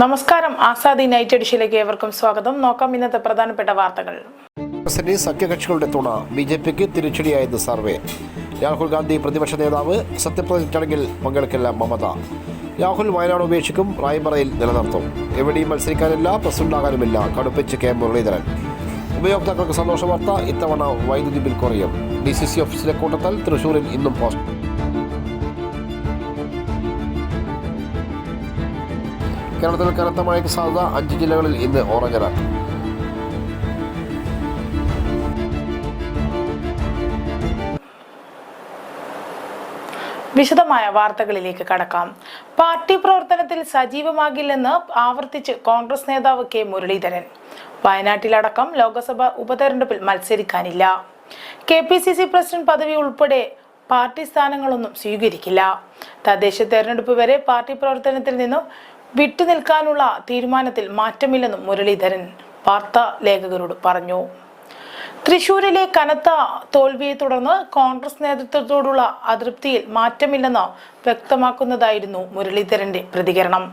നമസ്കാരം. ആസാദി നൈറ്റ് എഡിഷനിലേക്ക് ഏവർക്കും സ്വാഗതം. നോക്കാം ഇന്നത്തെ പ്രധാനപ്പെട്ട വാർത്തകൾ. സഖ്യകക്ഷികളുടെ തുണ ബി ജെ പിക്ക് തിരിച്ചടിയായത് സർവേ. രാഹുൽ ഗാന്ധി പ്രതിപക്ഷ നേതാവ് സത്യപ്രതിജ്ഞ ചടങ്ങിൽ പങ്കെടുക്കില്ല മമത. രാഹുൽ വയനാട് ഉപേക്ഷിക്കും റായ്ബറയിൽ നിലനിർത്തും. എവിടെയും മത്സരിക്കാനില്ല പ്രസിഡന്റാകാനുമില്ല കടുപ്പിച്ച് കെ മുരളീധരൻ. ഉപയോക്താക്കൾക്ക് സന്തോഷ വാർത്ത ഇത്തവണ വൈദ്യുതി ബിൽ കുറയും. ഡി സി സി ഓഫീസിലെ കൂട്ടത്തിൽ തൃശൂരിൽ ഇന്നും പോസ്റ്റ് കേരളത്തിൽ കനത്ത മഴയ്ക്ക് സാധ്യത അഞ്ച് ജില്ലകളിൽ ഇന്ന് ഓറഞ്ച് അലർട്ട്. വിശദമായ വാർത്തകളിലേക്ക് കടക്കാം. പാർട്ടി പ്രവർത്തനത്തിൽ സജീവമാകില്ലെന്ന് ആവർത്തിച്ച് കോൺഗ്രസ് നേതാവ് കെ മുരളീധരൻ. വയനാട്ടിലടക്കം ലോക്സഭാ ഉപതെരഞ്ഞെടുപ്പിൽ മത്സരിക്കാനില്ല. K P C C president പദവി ഉൾപ്പെടെ പാർട്ടി സ്ഥാനങ്ങളൊന്നും സ്വീകരിക്കില്ല. തദ്ദേശ തെരഞ്ഞെടുപ്പ് വരെ പാർട്ടി പ്രവർത്തനത്തിൽ നിന്നും വിട്ടുനിൽക്കാനുള്ള തീരുമാനത്തിൽ മാറ്റമില്ലെന്നും മുരളീധരൻ വാർത്താ ലേഖകരോട് പറഞ്ഞു. തൃശൂരിലെ കനത്ത തോൽവിയെ തുടർന്ന് കോൺഗ്രസ് നേതൃത്വത്തോടുള്ള അതൃപ്തിയിൽ മാറ്റമില്ലെന്ന് വ്യക്തമാക്കുന്നതായിരുന്നു മുരളീധരന്റെ പ്രതികരണം.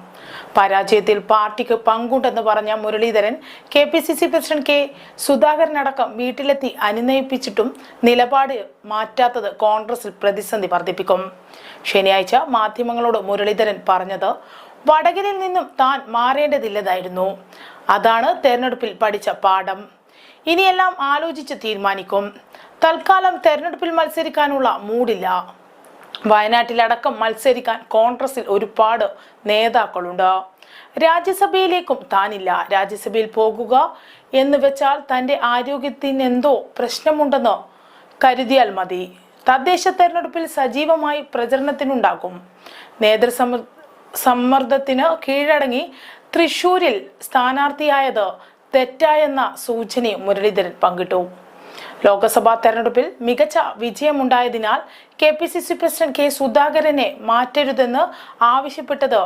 പരാജയത്തിൽ പാർട്ടിക്ക് പങ്കുണ്ടെന്ന് പറഞ്ഞ Muraleedharan K P C C president K സുധാകരനടക്കം വീട്ടിലെത്തി അനുനയിപ്പിച്ചിട്ടും നിലപാട് മാറ്റാത്തത് കോൺഗ്രസിൽ പ്രതിസന്ധി വർദ്ധിപ്പിക്കും. ശനിയാഴ്ച മാധ്യമങ്ങളോട് മുരളീധരൻ പറഞ്ഞത് വടകരയിൽ നിന്നും താൻ മാറേണ്ടതില്ലതായിരുന്നു. അതാണ് തെരഞ്ഞെടുപ്പിൽ പഠിച്ച പാഠം. ഇനിയെല്ലാം ആലോചിച്ച് തീരുമാനിക്കും. തൽക്കാലം തെരഞ്ഞെടുപ്പിൽ മത്സരിക്കാനുള്ള മൂടില്ല. വയനാട്ടിലടക്കം മത്സരിക്കാൻ കോൺഗ്രസിൽ ഒരുപാട് നേതാക്കളുണ്ട്. രാജ്യസഭയിലേക്കും താനില്ല. രാജ്യസഭയിൽ പോകുക എന്ന് വെച്ചാൽ തന്റെ ആരോഗ്യത്തിന് എന്തോ പ്രശ്നമുണ്ടെന്ന് കരുതിയാൽ മതി. തദ്ദേശ തെരഞ്ഞെടുപ്പിൽ സജീവമായി പ്രചരണത്തിനുണ്ടാകും. നേതൃസമ്മ സമ്മർദ്ദത്തിന് കീഴടങ്ങി തൃശൂരിൽ സ്ഥാനാർത്ഥിയായത് തെറ്റായെന്ന സൂചനയും മുരളീധരൻ പങ്കിട്ടു. ലോക്സഭാ തെരഞ്ഞെടുപ്പിൽ മികച്ച വിജയമുണ്ടായതിനാൽ K P C C president K സുധാകരനെ മാറ്റരുതെന്ന് ആവശ്യപ്പെട്ടത്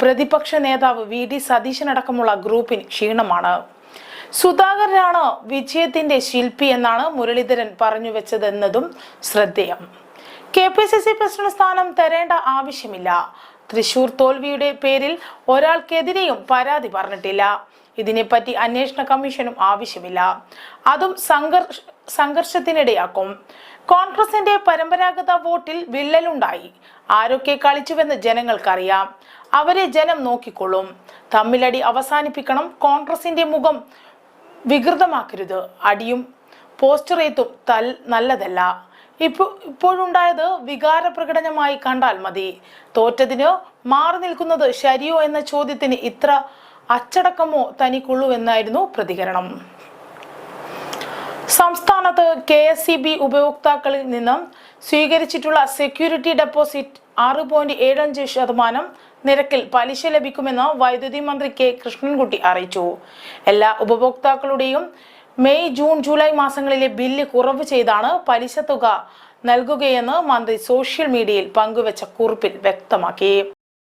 പ്രതിപക്ഷ നേതാവ് വി ഡി സതീശനടക്കമുള്ള ഗ്രൂപ്പിന് ക്ഷീണമാണ്. സുധാകരനാണ് വിജയത്തിന്റെ ശില്പി എന്നാണ് മുരളീധരൻ പറഞ്ഞു വെച്ചതെന്നതും ശ്രദ്ധേയം. K P C C president സ്ഥാനം തരേണ്ട ആവശ്യമില്ല. തൃശൂർ തോൽവിയുടെ പേരിൽ ഒരാൾക്കെതിരെയും പരാതി പറഞ്ഞിട്ടില്ല. ഇതിനെപ്പറ്റി അന്വേഷണ കമ്മീഷനും ആവശ്യമില്ല. അതും സംഘർഷ സംഘർഷത്തിനിടയാക്കും. കോൺഗ്രസിന്റെ പരമ്പരാഗത വോട്ടിൽ വിള്ളലുണ്ടായി. ആരൊക്കെ കളിച്ചുവെന്ന് ജനങ്ങൾക്കറിയാം. അവരെ ജനം നോക്കിക്കൊള്ളും. തമ്മിലടി അവസാനിപ്പിക്കണം കോൺഗ്രസിന്റെ മുഖം വികൃതമാക്കരുത്. അടിയും പോസ്റ്ററേത്തും തൽ നല്ലതല്ല. ഇപ്പോൾ ഇപ്പോഴുണ്ടായത് വികാര പ്രകടനമായി കണ്ടാൽ മതി. തോറ്റതിന് മാറി നിൽക്കുന്നത് ശരിയോ എന്ന ചോദ്യത്തിന് ഇത്ര അച്ചടക്കമോ തനിക്കുള്ളൂ എന്നായിരുന്നു പ്രതികരണം. സംസ്ഥാനത്ത് കെ എസ് സി ബി ഉപയോക്താക്കളിൽ നിന്നും സ്വീകരിച്ചിട്ടുള്ള സെക്യൂരിറ്റി ഡെപ്പോസിറ്റ് ആറ് പോയിന്റ് ഏഴഞ്ച് ശതമാനം നിരക്കിൽ പലിശ ലഭിക്കുമെന്ന് വൈദ്യുതി മന്ത്രി കെ കൃഷ്ണൻകുട്ടി അറിയിച്ചു. എല്ലാ ഉപഭോക്താക്കളുടെയും മെയ് ജൂൺ ജൂലൈ മാസങ്ങളിലെ ബില്ല് കുറവ് ചെയ്താണ് പലിശ തുക നൽകുകയെന്ന് മന്ത്രി സോഷ്യൽ മീഡിയയിൽ പങ്കുവച്ച കുറിപ്പിൽ വ്യക്തമാക്കി.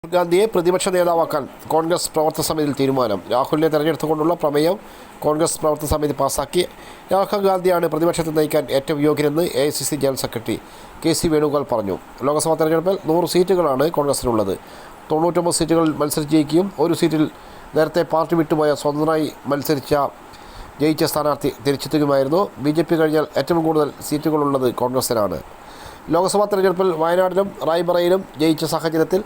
ഗാന്ധിയെ പ്രതിപക്ഷ നേതാവാക്കാൻ കോൺഗ്രസ് പ്രവർത്തക സമിതിയിൽ തീരുമാനം. രാഹുലിനെ തെരഞ്ഞെടുത്തുകൊണ്ടുള്ള പ്രമേയം കോൺഗ്രസ് പ്രവർത്തക സമിതി പാസാക്കി. രാഹുൽ ഗാന്ധിയാണ് പ്രതിപക്ഷത്തെ നയിക്കാൻ ഏറ്റവും യോഗ്യനെന്ന് A I C general secretary K C Venugopal പറഞ്ഞു. ലോക്സഭാ തെരഞ്ഞെടുപ്പിൽ നൂറ് സീറ്റുകളാണ് കോൺഗ്രസിനുള്ളത്. തൊണ്ണൂറ്റൊമ്പത് സീറ്റുകളിൽ മത്സരിച്ച് ജയിക്കുകയും ഒരു സീറ്റിൽ നേരത്തെ പാർട്ടി വിട്ടുപോയ സ്വതന്ത്രമായി മത്സരിച്ച ജയിച്ച സ്ഥാനാർത്ഥി തിരിച്ചെത്തുകയുമായിരുന്നു. ബി ജെ പി കഴിഞ്ഞാൽ ഏറ്റവും കൂടുതൽ സീറ്റുകളുള്ളത് കോൺഗ്രസിനാണ്. ലോക്സഭാ തെരഞ്ഞെടുപ്പിൽ വയനാടിലും റായ്ബറയിലും ജയിച്ച സാഹചര്യത്തിൽ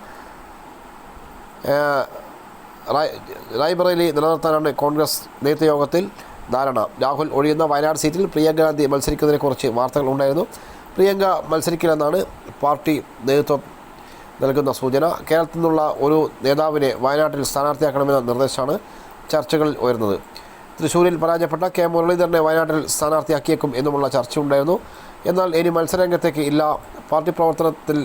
റായ്ബറയിലെ നിലനിർത്താനാണ് കോൺഗ്രസ് നേതൃയോഗത്തിൽ ധാരണ. രാഹുൽ ഒഴിയുന്ന വയനാട് സീറ്റിൽ പ്രിയങ്ക ഗാന്ധി മത്സരിക്കുന്നതിനെക്കുറിച്ച് വാർത്തകൾ ഉണ്ടായിരുന്നു. പ്രിയങ്ക മത്സരിക്കില്ലെന്നാണ് പാർട്ടി നേതൃത്വം നൽകുന്ന സൂചന. കേരളത്തിൽ നിന്നുള്ള ഒരു നേതാവിനെ വയനാട്ടിൽ സ്ഥാനാർത്ഥിയാക്കണമെന്ന നിർദ്ദേശമാണ് ചർച്ചകളിൽ ഉയർന്നത്. തൃശ്ശൂരിൽ പരാജയപ്പെട്ട കെ മുരളീധരനെ വയനാട്ടിൽ സ്ഥാനാർത്ഥിയാക്കിയേക്കും എന്നുമുള്ള ചർച്ചയുണ്ടായിരുന്നു. എന്നാൽ ഇനി മത്സരരംഗത്തേക്ക് ഇല്ല പാർട്ടി പ്രവർത്തനത്തിൽ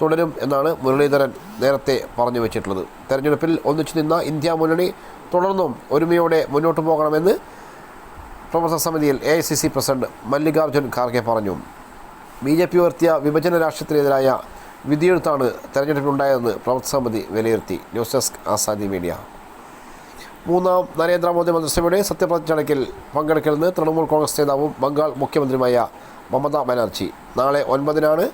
തുടരും എന്നാണ് മുരളീധരൻ നേരത്തെ പറഞ്ഞു വെച്ചിട്ടുള്ളത്. തെരഞ്ഞെടുപ്പിൽ ഒന്നിച്ചു നിന്ന ഇന്ത്യ മുന്നണി തുടർന്നും ഒരുമയോടെ മുന്നോട്ട് പോകണമെന്ന് പ്രവർത്തക സമിതിയിൽ A I C C president Mallikarjun Kharge പറഞ്ഞു. ബി ജെ പി ഉയർത്തിയ വിഭജന രാഷ്ട്രീയത്തിനെതിരായ വിധിയെഴുത്താണ് തെരഞ്ഞെടുപ്പിലുണ്ടായതെന്ന് പ്രവർത്തക സമിതി വിലയിരുത്തി. News desk Azadi media. മൂന്നാം നരേന്ദ്രമോദി മന്ത്രിസഭയുടെ സത്യപ്രതിജ്ഞ ചടങ്ങിൽ പങ്കെടുക്കലെന്ന് തൃണമൂൽ കോൺഗ്രസ് നേതാവും ബംഗാൾ മുഖ്യമന്ത്രിയുമായ മമതാ ബാനർജി നാളെ ഒൻപതിനാണ്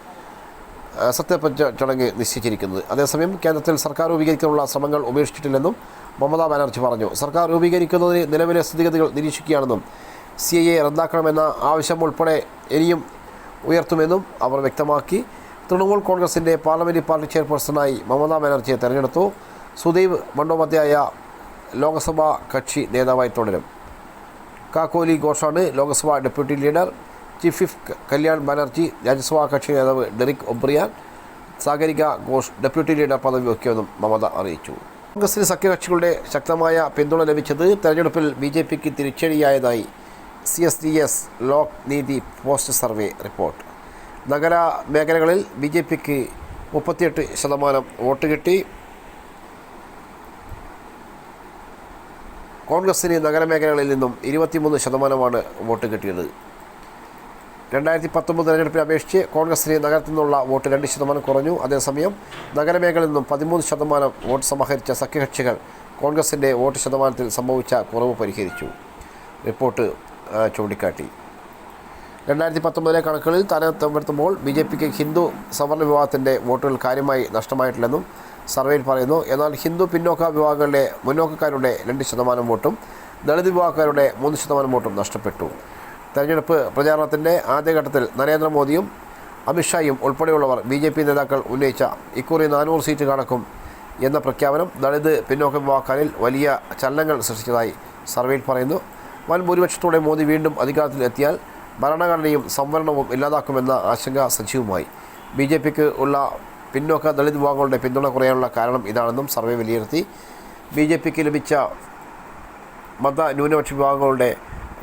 സത്യപ്രതിജ്ഞ ചടങ്ങ് നിശ്ചയിച്ചിരിക്കുന്നത്. അതേസമയം കേന്ദ്രത്തിൽ സർക്കാർ രൂപീകരിക്കാനുള്ള ശ്രമങ്ങൾ ഉപേക്ഷിച്ചിട്ടില്ലെന്നും മമതാ ബാനർജി പറഞ്ഞു. സർക്കാർ രൂപീകരിക്കുന്നതിന് നിലവിലെ സ്ഥിതിഗതികൾ നിരീക്ഷിക്കുകയാണെന്നും സി എ റദ്ദാക്കണമെന്ന ആവശ്യം ഉൾപ്പെടെ ഇനിയും ഉയർത്തുമെന്നും അവർ വ്യക്തമാക്കി. തൃണമൂൽ കോൺഗ്രസിന്റെ പാർലമെന്ററി പാർട്ടി ചെയർപേഴ്സണായി മമതാ ബാനർജിയെ തെരഞ്ഞെടുത്തു. സുദീപ് ബണ്ടോപാധ്യായ ലോക്സഭാ കക്ഷി നേതാവായി തുടരും. Kakoli ഘോഷാണ് Lok Sabha deputy leader. Chief whip Kalyan Banerjee Rajya Sabha കക്ഷി നേതാവ് ഡെറിക് ഒബ്രിയാൻ സാഗരിക ഘോഷ് ഡെപ്യൂട്ടി ലീഡർ പദവി വഹിക്കുമെന്നും മമത അറിയിച്ചു. കോൺഗ്രസിന് സഖ്യകക്ഷികളുടെ ശക്തമായ പിന്തുണ ലഭിച്ചത് തെരഞ്ഞെടുപ്പിൽ ബി ജെ പിക്ക് തിരിച്ചടിയായതായി C S D S Lokniti post survey report. നഗര മേഖലകളിൽ ബി ജെ പിക്ക് മുപ്പത്തിയെട്ട് ശതമാനം വോട്ട് കിട്ടി. കോൺഗ്രസിന് നഗരമേഖലകളിൽ നിന്നും ഇരുപത്തിമൂന്ന് ശതമാനമാണ് വോട്ട് കിട്ടിയത്. രണ്ടായിരത്തി പത്തൊമ്പത് തെരഞ്ഞെടുപ്പിനെ അപേക്ഷിച്ച് കോൺഗ്രസിന് നഗരത്തിൽ നിന്നുള്ള വോട്ട് രണ്ട് ശതമാനം കുറഞ്ഞു. അതേസമയം നഗരമേഖലയിൽ നിന്നും പതിമൂന്ന് ശതമാനം വോട്ട് സമാഹരിച്ച സഖ്യകക്ഷികൾ കോൺഗ്രസിന്റെ വോട്ട് ശതമാനത്തിൽ സംഭവിച്ച കുറവ് പരിഹരിച്ചു. റിപ്പോർട്ട് ചൂണ്ടിക്കാട്ടി. രണ്ടായിരത്തി പത്തൊമ്പതിലെ കണക്കുകളിൽ താരതമ്യപ്പെടുത്തുമ്പോൾ ബി ജെ പിക്ക് ഹിന്ദു സവർണ വിഭാഗത്തിന്റെ വോട്ടുകൾ കാര്യമായി നഷ്ടമായിട്ടില്ലെന്നും സർവേയിൽ പറയുന്നു. എന്നാൽ ഹിന്ദു പിന്നോക്ക വിഭാഗങ്ങളുടെ മുന്നോക്കക്കാരുടെ രണ്ട് ശതമാനം വോട്ടും ദളിത് വിഭാഗക്കാരുടെ മൂന്ന് ശതമാനം വോട്ടും നഷ്ടപ്പെട്ടു. തെരഞ്ഞെടുപ്പ് പ്രചാരണത്തിന്റെ ആദ്യഘട്ടത്തിൽ നരേന്ദ്രമോദിയും അമിത്ഷായും ഉൾപ്പെടെയുള്ളവർ ബി ജെ പി നേതാക്കൾ ഉന്നയിച്ച ഇക്കുറി നാനൂറ് സീറ്റ് കണക്കും എന്ന പ്രഖ്യാപനം ദളിത് പിന്നോക്ക വിഭാഗക്കാരിൽ വലിയ ചലനങ്ങൾ സൃഷ്ടിച്ചതായി സർവേയിൽ പറയുന്നു. വൻ ഭൂരിപക്ഷത്തോടെ മോദി വീണ്ടും അധികാരത്തിൽ എത്തിയാൽ ഭരണഘടനയും സംവരണവും ഇല്ലാതാക്കുമെന്ന ആശങ്ക സജീവമായി. ബി ജെ പിക്ക് ഉള്ള പിന്നോക്ക ദളിത് വിഭാഗങ്ങളുടെ പിന്തുണ കുറയാനുള്ള കാരണം ഇതാണെന്നും സർവേ വിലയിരുത്തി. ബി ജെ പിക്ക് ലഭിച്ച മത ന്യൂനപക്ഷ വിഭാഗങ്ങളുടെ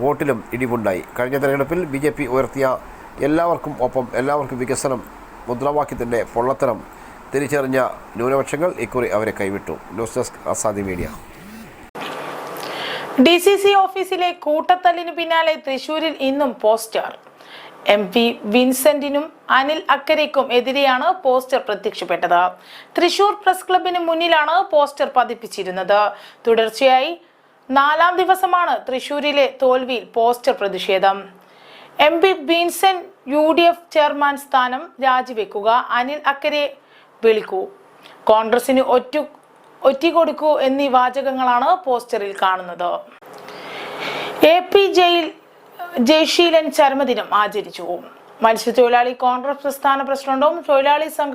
വോട്ടിലും ഇടിവുണ്ടായി. കഴിഞ്ഞ തെരഞ്ഞെടുപ്പിൽ ബി ജെ പി ഉയർത്തിയ എല്ലാവർക്കും ഒപ്പം എല്ലാവർക്കും വികസനം മുദ്രാവാക്യത്തിന്റെ പൊള്ളത്തരം തിരിച്ചറിഞ്ഞ ന്യൂനപക്ഷങ്ങൾ ഇക്കുറി അവരെ കൈവിട്ടു. News desk Azadi media. D C C ഓഫീസിലെ കൂട്ടത്തല്ലിനു പിന്നാലെ തൃശൂരിൽ ഇന്നും പോസ്റ്റർ. എം പി വിൻസെന്റിനും അനിൽ അക്കരയ്ക്കും എതിരെയാണ് പോസ്റ്റർ പ്രത്യക്ഷപ്പെട്ടത്. തൃശൂർ പ്രസ് ക്ലബിന് മുന്നിലാണ് പോസ്റ്റർ പതിപ്പിച്ചിരുന്നത്. തുടർച്ചയായി നാലാം ദിവസമാണ് തൃശൂരിലെ തോൽവിയിൽ പോസ്റ്റർ പ്രതിഷേധം. M P Vincent U D F chairman സ്ഥാനം രാജിവെക്കുക അനിൽ അക്കരെ വിളിക്കൂ. കോൺഗ്രസിന് ഒറ്റ ഒറ്റി കൊടുക്കൂ എന്നീ വാചകങ്ങളാണ് പോസ്റ്ററിൽ കാണുന്നത്. എ പി ജയിൽ ജയ്ശീലൻ ചരമദിനം ആചരിച്ചു. മത്സ്യത്തൊഴിലാളി കോൺഗ്രസ് പ്രസ്ഥാന പ്രസിഡന്റും തൊഴിലാളി സംഘ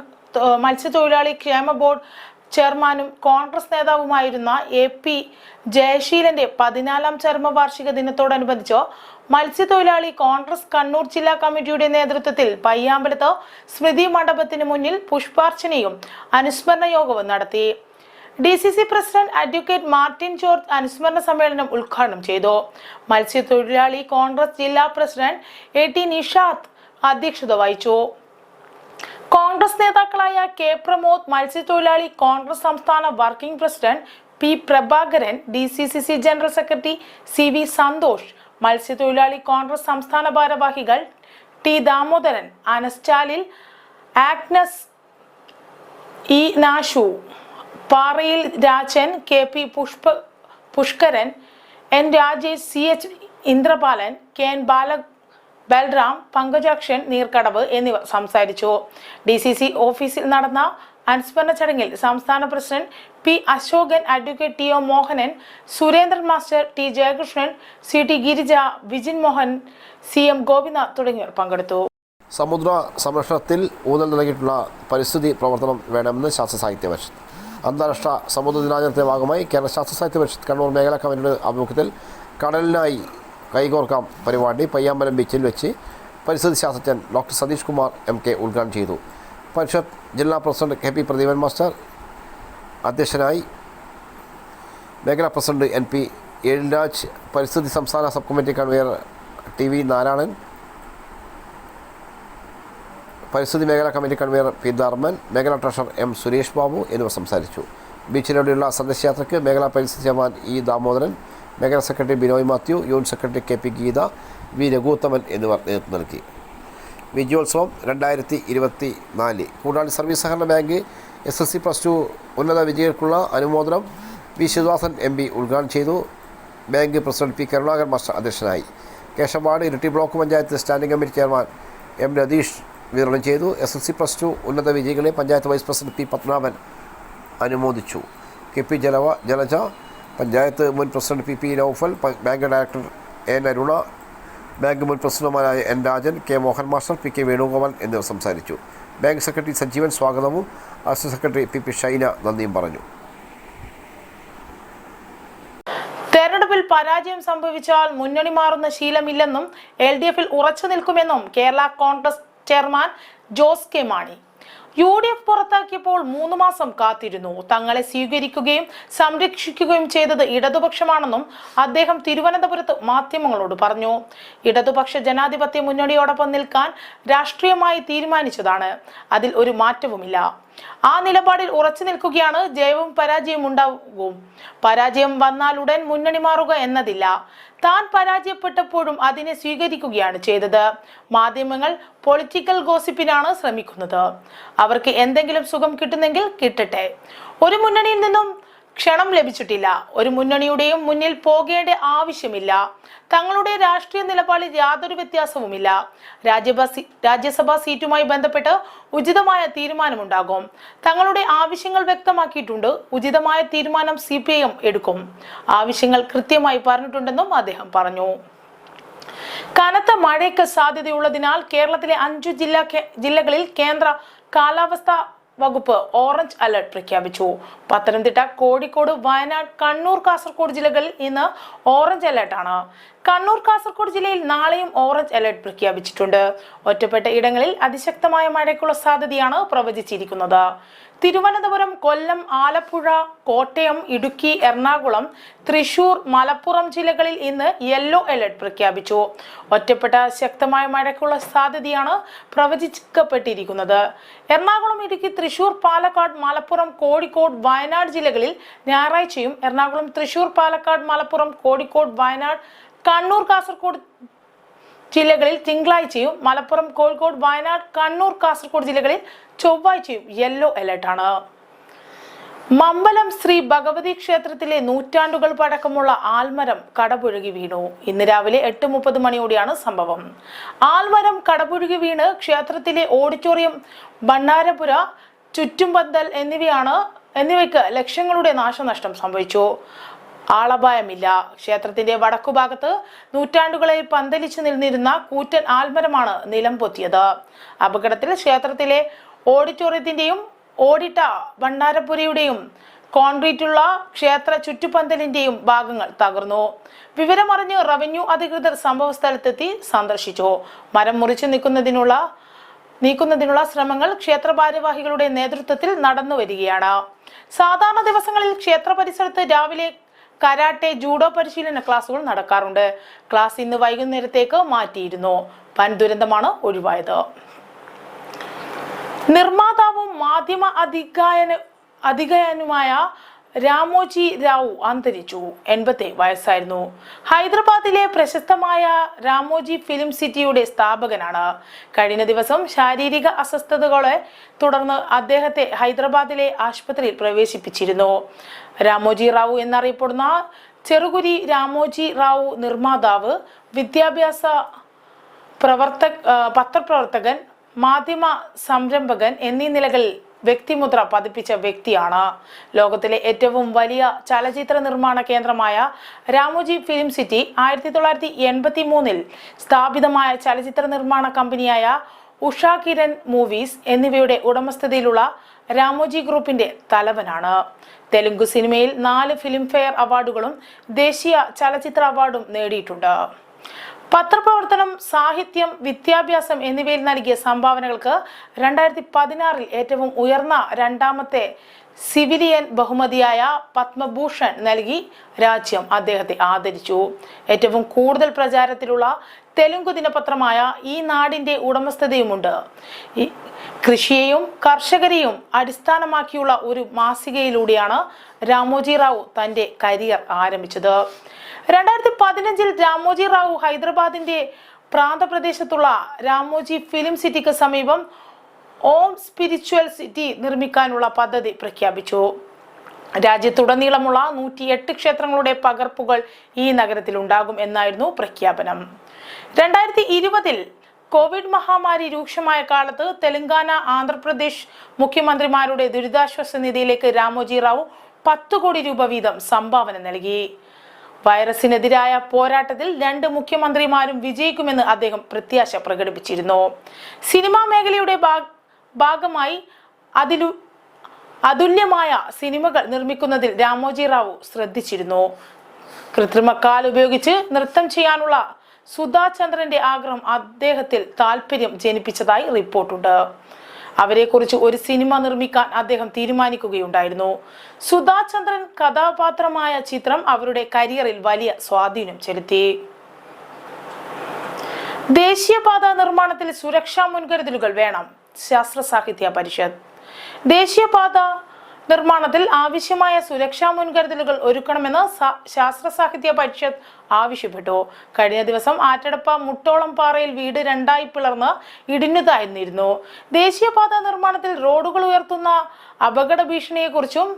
മത്സ്യത്തൊഴിലാളി ക്ഷേമ ബോർഡ് ചെയർമാനും കോൺഗ്രസ് നേതാവുമായിരുന്ന എ പി ജയശീലന്റെ പതിനാലാം ചരമവാർഷിക ദിനത്തോടനുബന്ധിച്ച് മത്സ്യത്തൊഴിലാളി കോൺഗ്രസ് കണ്ണൂർ ജില്ലാ കമ്മിറ്റിയുടെ നേതൃത്വത്തിൽ പയ്യാമ്പലത്ത് സ്മൃതി മണ്ഡപത്തിന് മുന്നിൽ പുഷ്പാർച്ചനയും അനുസ്മരണ യോഗവും നടത്തി. D C C president advocate Martin George അനുസ്മരണ സമ്മേളനം ഉദ്ഘാടനം ചെയ്തു. മത്സ്യത്തൊഴിലാളി കോൺഗ്രസ് ജില്ലാ പ്രസിഡന്റ് എ ടി നിഷാദ് അധ്യക്ഷത വഹിച്ചു. കോൺഗ്രസ് നേതാക്കളായ കെ പ്രമോദ് മത്സ്യത്തൊഴിലാളി കോൺഗ്രസ് സംസ്ഥാന working president P Prabhakaran D C C C general secretary C V Santhosh മത്സ്യത്തൊഴിലാളി കോൺഗ്രസ് സംസ്ഥാന ഭാരവാഹികൾ ടി ദാമോദരൻ അനസ്റ്റാലിൽ Agnes E നാഷു Parayil Rajan K P Pushpa Pushkaran N Rajesh C H Indrapalan K N Bala Balram Pankajakshan Neerkadavu എന്നിവർ സംസാരിച്ചു. D C C ഓഫീസിൽ നടന്ന അനുസ്മരണ ചടങ്ങിൽ സംസ്ഥാന president P Ashokan advocate T O Mohanan Surendran master T Jayakrishnan C T Girija Vijin Mohan C M Gopinath തുടങ്ങിയവർ പങ്കെടുത്തു. സമുദ്ര സംരക്ഷണത്തിൽ ഊന്നൽ നൽകിയിട്ടുള്ള പരിസ്ഥിതി പ്രവർത്തനം വേണമെന്ന് ശാസ്ത്ര സാഹിത്യ പരിഷത്ത്. അന്താരാഷ്ട്ര സമുദ്ര ദിനാചരണത്തിന്റെ ഭാഗമായി കേരള ശാസ്ത്ര സാഹിത്യ പരിഷത്ത് കണ്ണൂർ മേഖലാ കമ്മിറ്റിയുടെ ആഭിമുഖ്യത്തിൽ കടലിനായി കൈകോർക്കാം പരിപാടി പയ്യാമ്പലം ബീച്ചിൽ വെച്ച് പരിസ്ഥിതി ശാസ്ത്രജ്ഞൻ doctor Satheesh Kumar M K ഉദ്ഘാടനം ചെയ്തു. പരിഷത്ത് ജില്ലാ president K P Pradeepan master അധ്യക്ഷനായി മേഖലാ പ്രസിഡന്റ് എൻ പി എഴിൽരാജ് പരിസ്ഥിതി സംസ്ഥാന sub committee convener T V Narayanan പരിസ്ഥിതി മേഖലാ കമ്മിറ്റി കൺവീനർ പി ധർമ്മൻ മേഖലാ ട്രഷറർ എം സുരേഷ് ബാബു എന്നിവർ സംസാരിച്ചു. ബീച്ചിലൂടെയുള്ള സന്ദർശയാത്രയ്ക്ക് മേഖലാ പരിസ്ഥിതി ചെയർമാൻ ഇ ദാമോദരൻ മേഖലാ secretary Binoy Mathew unit secretary K P Geetha V Raghuthaman എന്നിവർ നേതൃത്വം നൽകി. വിജയോത്സവം രണ്ടായിരത്തി ഇരുപത്തി നാല് കൂടാളി സർവീസ് സഹകരണ bank S S C plus two ഉന്നത വിജയികൾക്കുള്ള അനുമോദനം വി ശിവദാസൻ എം പി ഉദ്ഘാടനം ചെയ്തു. Bank president P Karunakaran master അധ്യക്ഷനായി. കേശവാട് Iritty block panchayat standing committee chairman M Ratheesh വിതരണം ചെയ്തു. S S C plus two ഉന്നത വിജയികളെ panchayat vice president P Padmanabhan അനുമോദിച്ചു. കെ പി ജലവ ജലജ പഞ്ചായത്ത് മുൻ president P P Noufal bank director N Aruna bank മുൻ പ്രസിഡന്റുമാരായ N Rajan K Mohan master P K Venugopal എന്നിവർ സംസാരിച്ചു. ബാങ്ക് സെക്രട്ടറി സജീവൻ സ്വാഗതവും assistant secretary P P Shaina നന്ദിയും പറഞ്ഞു. തെരഞ്ഞെടുപ്പിൽ പരാജയം സംഭവിച്ചാൽ മുന്നണി മാറുന്ന ശീലമില്ലെന്നും എൽ ഡി എഫിൽ ഉറച്ചു നിൽക്കുമെന്നും Kerala Congress chairman Jose K Mani. U D F പുറത്താക്കിയപ്പോൾ മൂന്ന് മാസം കാത്തിരുന്നു. തങ്ങളെ സ്വീകരിക്കുകയും സംരക്ഷിക്കുകയും ചെയ്തത് ഇടതുപക്ഷമാണെന്നും അദ്ദേഹം തിരുവനന്തപുരത്ത് മാധ്യമങ്ങളോട് പറഞ്ഞു. ഇടതുപക്ഷ ജനാധിപത്യ മുന്നണിയോടൊപ്പം നിൽക്കാൻ രാഷ്ട്രീയമായി തീരുമാനിച്ചതാണ്. അതിൽ ഒരു മാറ്റവുമില്ല. ആ നിലപാടിൽ ഉറച്ചു നിൽക്കുകയാണ് ജയവും പരാജയവും ഉണ്ടാകും പരാജയം വന്നാലുടൻ മുന്നണി മാറുക എന്നതില്ല. താൻ പരാജയപ്പെട്ടപ്പോഴും അതിനെ സ്വീകരിക്കുകയാണ് ചെയ്തത്. മാധ്യമങ്ങൾ പൊളിറ്റിക്കൽ ഗോസിപ്പിനാണ് ശ്രമിക്കുന്നത്. അവർക്ക് എന്തെങ്കിലും സുഖം കിട്ടുന്നെങ്കിൽ കിട്ടട്ടെ. ഒരു മുന്നണിയിൽ നിന്നും ക്ഷണം ലഭിച്ചിട്ടില്ല. ഒരു മുന്നണിയുടെയും മുന്നിൽ പോകേണ്ട ആവശ്യമില്ല. തങ്ങളുടെ രാഷ്ട്രീയ നിലപാടിൽ യാതൊരു വ്യത്യാസവുമില്ല. രാജ്യസഭ രാജ്യസഭാ സീറ്റുമായി ബന്ധപ്പെട്ട് ഉചിതമായ തീരുമാനമുണ്ടാകും. തങ്ങളുടെ ആവശ്യങ്ങൾ വ്യക്തമാക്കിയിട്ടുണ്ട്. ഉചിതമായ തീരുമാനം സി എടുക്കും. ആവശ്യങ്ങൾ കൃത്യമായി പറഞ്ഞിട്ടുണ്ടെന്നും അദ്ദേഹം പറഞ്ഞു. കനത്ത മഴയ്ക്ക് സാധ്യതയുള്ളതിനാൽ കേരളത്തിലെ അഞ്ചു ജില്ലാ ജില്ലകളിൽ കേന്ദ്ര കാലാവസ്ഥാ വകുപ്പ് ഓറഞ്ച് അലർട്ട് പ്രഖ്യാപിച്ചു. പത്തനംതിട്ട കോഴിക്കോട് വയനാട് കണ്ണൂർ കാസർഗോഡ് ജില്ലകളിൽ ഇന്ന് ഓറഞ്ച് അലർട്ടാണ്. കണ്ണൂർ കാസർഗോഡ് ജില്ലയിൽ നാളെയും ഓറഞ്ച് അലർട്ട് പ്രഖ്യാപിച്ചിട്ടുണ്ട്. ഒറ്റപ്പെട്ട ഇടങ്ങളിൽ അതിശക്തമായ മഴയ്ക്കുള്ള സാധ്യതയാണ് പ്രവചിച്ചിരിക്കുന്നത്. തിരുവനന്തപുരം കൊല്ലം ആലപ്പുഴ കോട്ടയം ഇടുക്കി എറണാകുളം തൃശൂർ മലപ്പുറം ജില്ലകളിൽ ഇന്ന് യെല്ലോ അലർട്ട് പ്രഖ്യാപിച്ചു. ഒറ്റപ്പെട്ട ശക്തമായ മഴയ്ക്കുള്ള സാധ്യതയാണ് പ്രവചിക്കപ്പെട്ടിരിക്കുന്നത്. എറണാകുളം ഇടുക്കി തൃശൂർ പാലക്കാട് മലപ്പുറം കോഴിക്കോട് വയനാട് ജില്ലകളിൽ ഞായറാഴ്ചയും എറണാകുളം തൃശൂർ പാലക്കാട് മലപ്പുറം കോഴിക്കോട് വയനാട് കണ്ണൂർ കാസർഗോഡ് ജില്ലകളിൽ തിങ്കളാഴ്ചയും മലപ്പുറം കോഴിക്കോട് വയനാട് കണ്ണൂർ കാസർഗോഡ് ജില്ലകളിൽ ചൊവ്വാഴ്ചയും യെല്ലോ അലർട്ടാണ് മമ്പലം ശ്രീ ഭഗവതി ക്ഷേത്രത്തിലെ നൂറ്റാണ്ടുകൾ പഴക്കമുള്ള ആൽമരം കടപുഴകി വീണു. ഇന്ന് രാവിലെ എട്ട് മുപ്പത് മണിയോടെയാണ് സംഭവം. ആൽമരം കടപുഴകി വീണ് ക്ഷേത്രത്തിലെ ഓഡിറ്റോറിയം ഭണ്ണാരപുര ചുറ്റുംപന്തൽ എന്നിവയാണ് എന്നിവയ്ക്ക് ലക്ഷങ്ങളുടെ നാശനഷ്ടം സംഭവിച്ചു. ആളപായമില്ല. ക്ഷേത്രത്തിന്റെ വടക്കുഭാഗത്ത് നൂറ്റാണ്ടുകളെ പന്തലിച്ചു നിന്നിരുന്ന കൂറ്റൻ ആൽമരമാണ് നിലം പൊത്തിയത്. അപകടത്തിൽ ക്ഷേത്രത്തിലെ ഓഡിറ്റോറിയത്തിന്റെയും ഓടിട്ട ഭണ്ഡാരപുരയുടെയും കോൺക്രീറ്റുള്ള ക്ഷേത്ര ചുറ്റുപന്തലിന്റെയും ഭാഗങ്ങൾ തകർന്നു. വിവരമറിഞ്ഞ് റവന്യൂ അധികൃതർ സംഭവസ്ഥലത്തെത്തി സന്ദർശിച്ചു. മരം മുറിച്ചു നിൽക്കുന്നതിനുള്ള നീക്കുന്നതിനുള്ള ശ്രമങ്ങൾ ക്ഷേത്ര ഭാരവാഹികളുടെ നേതൃത്വത്തിൽ നടന്നു വരികയാണ് സാധാരണ ദിവസങ്ങളിൽ ക്ഷേത്ര പരിസരത്ത് രാവിലെ കരാട്ടെ ജൂഡോ പരിശീലന ക്ലാസുകൾ നടക്കാറുണ്ട്. ക്ലാസ് ഇന്ന് വൈകുന്നേരത്തേക്ക് മാറ്റിയിരുന്നു. വൻ ദുരന്തമാണ് ഒഴിവായത്. നിർമ്മാതാവും മാധ്യമ അധികായന അധികായനുമായ രാമോജി റാവു അന്തരിച്ചു. എൺപത്തി വയസ്സായിരുന്നു. ഹൈദരാബാദിലെ പ്രശസ്തമായ രാമോജി ഫിലിം സിറ്റിയുടെ സ്ഥാപകനാണ്. കഴിഞ്ഞ ദിവസം ശാരീരിക അസ്വസ്ഥതകളെ തുടർന്ന് അദ്ദേഹത്തെ ഹൈദരാബാദിലെ ആശുപത്രിയിൽ പ്രവേശിപ്പിച്ചിരുന്നു. രാമോജി റാവു എന്നറിയപ്പെടുന്ന ചെറുകുരി രാമോജി റാവു നിർമ്മാതാവ് വിദ്യാഭ്യാസ പ്രവർത്തക പത്രപ്രവർത്തകൻ മാധ്യമ സംരംഭകൻ എന്നീ നിലകളിൽ വ്യക്തിമുദ്ര പതിപ്പിച്ച വ്യക്തിയാണ്. ലോകത്തിലെ ഏറ്റവും വലിയ ചലച്ചിത്ര നിർമ്മാണ കേന്ദ്രമായ രാമോജി ഫിലിം സിറ്റി ആയിരത്തി തൊള്ളായിരത്തി എൺപത്തി മൂന്നിൽ സ്ഥാപിതമായ ചലച്ചിത്ര നിർമ്മാണ കമ്പനിയായ ഉഷ കിരൺ മൂവീസ് എന്നിവയുടെ ഉടമസ്ഥതയിലുള്ള രാമോജി ഗ്രൂപ്പിന്റെ തലവനാണ്. തെലുങ്ക് സിനിമയിൽ നാല് ഫിലിംഫെയർ അവാർഡുകളും ദേശീയ ചലച്ചിത്ര അവാർഡും നേടിയിട്ടുണ്ട്. പത്രപ്രവർത്തനം സാഹിത്യം വിദ്യാഭ്യാസം എന്നിവയിൽ നൽകിയ സംഭാവനകൾക്ക് രണ്ടായിരത്തി പതിനാറിൽ ഏറ്റവും ഉയർന്ന രണ്ടാമത്തെ സിവിലിയൻ ബഹുമതിയായ പത്മഭൂഷൺ നൽകി രാജ്യം അദ്ദേഹത്തെ ആദരിച്ചു. ഏറ്റവും കൂടുതൽ പ്രചാരത്തിലുള്ള തെലുങ്ക് ദിനപത്രമായ ഈ നാടിന്റെ ഉടമസ്ഥതയുമുണ്ട്. കൃഷിയെയും കർഷകരെയും അടിസ്ഥാനമാക്കിയുള്ള ഒരു മാസികയിലൂടെയാണ് രാമോജി റാവു തന്റെ കരിയർ ആരംഭിച്ചത്. രണ്ടായിരത്തി പതിനഞ്ചിൽ രാമോജി റാവു ഹൈദരാബാദിന്റെ പ്രാന്തപ്രദേശത്തുള്ള രാമോജി ഫിലിം സിറ്റിക്ക് സമീപം ഓം സ്പിരിച്വൽ സിറ്റി നിർമ്മിക്കാനുള്ള പദ്ധതി പ്രഖ്യാപിച്ചു. രാജ്യത്തുടനീളമുള്ള നൂറ്റി എട്ട് ക്ഷേത്രങ്ങളുടെ പകർപ്പുകൾ ഈ നഗരത്തിൽ ഉണ്ടാകും എന്നായിരുന്നു പ്രഖ്യാപനം. രണ്ടായിരത്തി ഇരുപതിൽ കോവിഡ് മഹാമാരി രൂക്ഷമായ കാലത്ത് തെലങ്കാന ആന്ധ്രാപ്രദേശ് മുഖ്യമന്ത്രിമാരുടെ ദുരിതാശ്വാസ നിധിയിലേക്ക് രാമോജി റാവു പത്ത് കോടി രൂപ വീതം സംഭാവന നൽകി. വൈറസിനെതിരായ പോരാട്ടത്തിൽ രണ്ട് മുഖ്യമന്ത്രിമാരും വിജയിക്കുമെന്ന് അദ്ദേഹം പ്രത്യാശ പ്രകടിപ്പിച്ചിരുന്നു. സിനിമാ മേഖലയുടെ ഭാഗമായി അതിലു അതുല്യമായ സിനിമകൾ നിർമ്മിക്കുന്നതിൽ രാമോജി റാവു ശ്രദ്ധിച്ചിരുന്നു. കൃത്രിമക്കാൽ ഉപയോഗിച്ച് നൃത്തം ചെയ്യാനുള്ള സുധാചന്ദ്രന്റെ ആഗ്രഹം അദ്ദേഹത്തിൽ താല്പര്യം ജനിപ്പിച്ചതായി റിപ്പോർട്ടുണ്ട്. അവരെക്കുറിച്ച് ഒരു സിനിമ നിർമ്മിക്കാൻ അദ്ദേഹം തീരുമാനിക്കുകയുണ്ടായിരുന്നു. സുധാചന്ദ്രൻ കഥാപാത്രമായ ചിത്രം അവരുടെ കരിയറിൽ വലിയ സ്വാധീനം ചെലുത്തി. ദേശീയപാത നിർമ്മാണത്തിൽ സുരക്ഷാ മുൻകരുതലുകൾ വേണം. ശാസ്ത്ര സാഹിത്യ പരിഷത്ത്. ദേശീയപാത നിർമ്മാണത്തിൽ ആവശ്യമായ സുരക്ഷാ മുൻകരുതലുകൾ ഒരുക്കണമെന്ന് ശാസ്ത്ര സാഹിത്യ പരിഷത്ത് ആവശ്യപ്പെട്ടു. കഴിഞ്ഞ ദിവസം ആറ്റടപ്പ മുട്ടോളം പാറയിൽ വീട് രണ്ടായി പിളർന്ന് ഇടിഞ്ഞു ദേശീയപാത നിർമ്മാണത്തിൽ റോഡുകൾ ഉയർത്തുന്ന അപകട ഭീഷണിയെക്കുറിച്ചും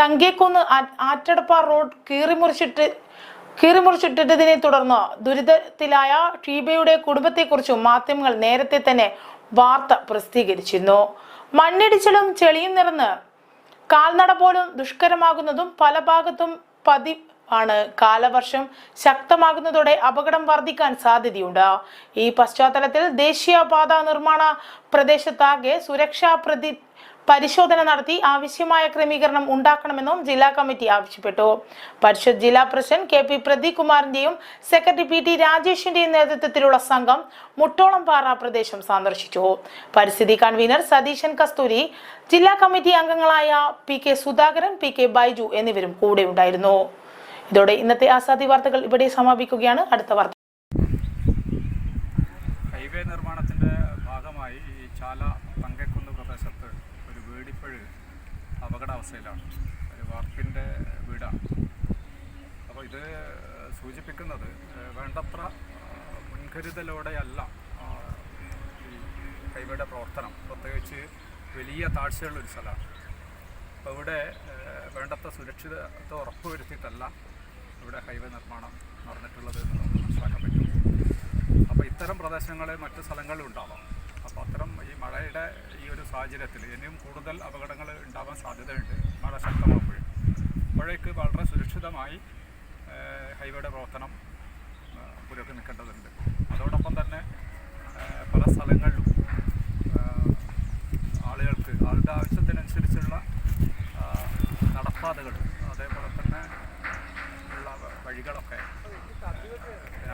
തങ്കേക്കുന്ന് ആറ്റടപ്പ റോഡ് കീറിമുറിച്ചിട്ട് കീറിമുറിച്ചിട്ടതിനെ തുടർന്ന് ദുരിതത്തിലായ ഷീബയുടെ കുടുംബത്തെക്കുറിച്ചും മാധ്യമങ്ങൾ നേരത്തെ തന്നെ വാർത്ത പ്രസിദ്ധീകരിച്ചിരുന്നു. മണ്ണിടിച്ചിലും ചെളിയും നിറന്ന് കാൽനട പോലും ദുഷ്കരമാകുന്നതും പല ഭാഗത്തും പതി ആണ്. കാലവർഷം ശക്തമാകുന്നതോടെ അപകടം വർദ്ധിക്കാൻ സാധ്യതയുണ്ട്. ഈ പശ്ചാത്തലത്തിൽ ദേശീയപാത നിർമ്മാണ പ്രദേശത്താകെ സുരക്ഷാ പ്രതി പരിശോധന നടത്തി ആവശ്യമായ ക്രമീകരണം ഉണ്ടാക്കണമെന്നും ജില്ലാ കമ്മിറ്റി ആവശ്യപ്പെട്ടു. പരിഷത്ത് ജില്ലാ പ്രസിഡന്റ് കെ പി പ്രദീപ് കുമാറിന്റെയും സെക്രട്ടറി പി ടി രാജേഷിന്റെയും നേതൃത്വത്തിലുള്ള സംഘം മുട്ടോളം പാറ പ്രദേശം സന്ദർശിച്ചു. പരിസ്ഥിതി കൺവീനർ സതീശൻ കസ്തൂരി ജില്ലാ കമ്മിറ്റി അംഗങ്ങളായ P K Sudhakaran P K Baiju എന്നിവരും കൂടെ ഉണ്ടായിരുന്നു. ഇതോടെ ഇന്നത്തെ ആസാദി വാർത്തകൾ ഇവിടെ സമാപിക്കുകയാണ്. അടുത്ത വാർത്ത ഹൈവേ നിർമ്മാണത്തിന്റെ ഭാഗമായി ചാല തങ്കക്കുന്ന് പ്രദേശത്ത് ഒരു വീടിപ്പഴ് അപകടാവസ്ഥയിലാണ് ഒരു വാർപ്പിന്റെ വീടാണ്. അപ്പോൾ ഇത് സൂചിപ്പിക്കുന്നത് വേണ്ടത്ര മുൻകരുതലോടെയല്ല ഹൈവേയുടെ പ്രവർത്തനം. പ്രത്യേകിച്ച് വലിയ താഴ്ചയുള്ളൊരു സ്ഥലമാണ്. അപ്പോൾ ഇവിടെ വേണ്ടത്ര സുരക്ഷിതത്വം ഉറപ്പുവരുത്തിയിട്ടല്ല ഇവിടെ ഹൈവേ നിർമ്മാണം നടന്നിട്ടുള്ളത് എന്ന് നമുക്ക് മനസ്സിലാക്കാൻ പറ്റും. അപ്പോൾ ഇത്തരം പ്രദേശങ്ങളെ മറ്റ് സ്ഥലങ്ങളിലും ഉണ്ടാവാം. അപ്പോൾ അത്തരം ഈ മഴയുടെ ഈ ഒരു സാഹചര്യത്തിൽ ഇനിയും കൂടുതൽ അപകടങ്ങൾ ഉണ്ടാവാൻ സാധ്യതയുണ്ട്. മഴ ശക്തമാകുമ്പോഴും അപ്പോഴേക്ക് വളരെ സുരക്ഷിതമായി ഹൈവേയുടെ പ്രവർത്തനം പുരോഗമിക്കേണ്ടതുണ്ട് അതോടൊപ്പം തന്നെ പല സ്ഥലങ്ങളിലും ആളുകൾക്ക് ആളുടെ ആവശ്യത്തിനനുസരിച്ചുള്ള നടപ്പാതകൾ അതേപോലെ തന്നെ ഉള്ള വഴികളൊക്കെ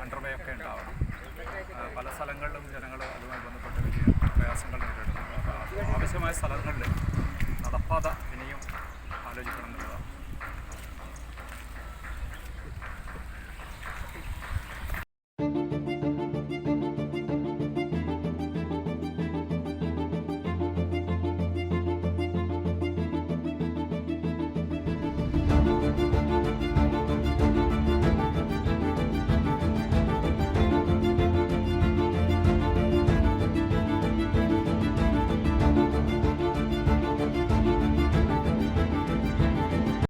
അണ്ടർവേ ഒക്കെ ഉണ്ടാവണം. പല സ്ഥലങ്ങളിലും ജനങ്ങൾ പ്രയാസങ്ങൾ നേരിടുന്നു അപ്പോൾ ആവശ്യമായ സ്ഥലങ്ങളിൽ നടപ്പാത ഇനിയും ആലോചിക്കണം എന്നുള്ളതാണ്.